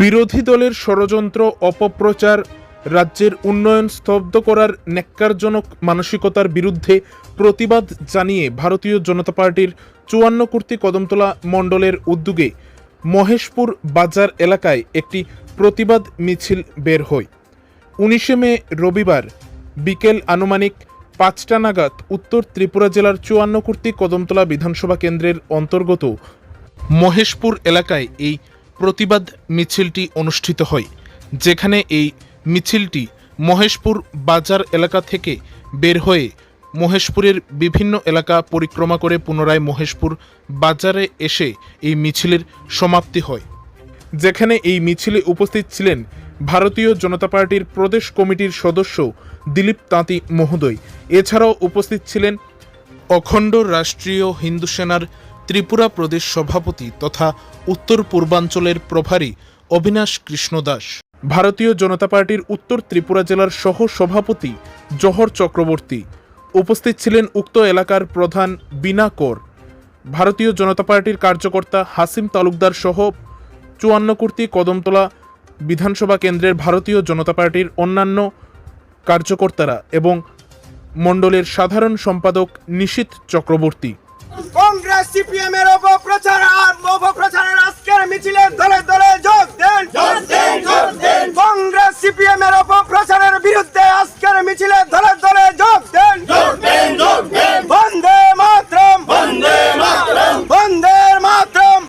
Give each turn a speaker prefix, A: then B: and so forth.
A: বিরোধী দলের ষড়যন্ত্র, অপপ্রচার রাজ্যের উন্নয়ন স্তব্ধ করার ন্যাক্কারজনক মানসিকতার বিরুদ্ধে প্রতিবাদ জানিয়ে ভারতীয় জনতা পার্টির চুয়ান্ন কর্তৃক কদমতলা মণ্ডলের উদ্যোগে মহেশপুর বাজার এলাকায় একটি প্রতিবাদ মিছিল বের হয়। উনিশে মে রবিবার বিকেল আনুমানিক পাঁচটা নাগাদ উত্তর ত্রিপুরা জেলার চুয়ান্ন কর্তৃক কদমতলা বিধানসভা কেন্দ্রের অন্তর্গত মহেশপুর এলাকায় এই প্রতিবাদ মিছিলটি অনুষ্ঠিত হয়, যেখানে এই মিছিলটি মহেশপুর বাজার এলাকা থেকে বের হয়ে মহেশপুরের বিভিন্ন এলাকা পরিক্রমা করে পুনরায় মহেশপুর বাজারে এসে এই মিছিলের সমাপ্তি হয়। যেখানে এই মিছিলে উপস্থিত ছিলেন ভারতীয় জনতা পার্টির প্রদেশ কমিটির সদস্য দিলীপ তাঁতি মহোদয়। এছাড়াও উপস্থিত ছিলেন অখণ্ড রাষ্ট্রীয় হিন্দু সেনার ত্রিপুরা প্রদেশ সভাপতি তথা উত্তর পূর্বাঞ্চলের প্রভারী অবিনাশ কৃষ্ণ দাস ভারতীয় জনতা পার্টির উত্তর ত্রিপুরা জেলার সহ সভাপতি জহর চক্রবর্তী। উপস্থিত ছিলেন উক্ত এলাকার প্রধান বিনা কর। ভারতীয় জনতা পার্টির কার্যকর্তা হাসিম তালুকদার সহ চুয়ান্ন কর্তৃক কদমতলা বিধানসভা কেন্দ্রের ভারতীয় জনতা পার্টির অন্যান্য কার্যকর্তারা এবং মণ্ডলের সাধারণ সম্পাদক নিশীত চক্রবর্তী।
B: কংগ্রেস সিপিএম এর অপপ্রচার আর অপপ্রচারের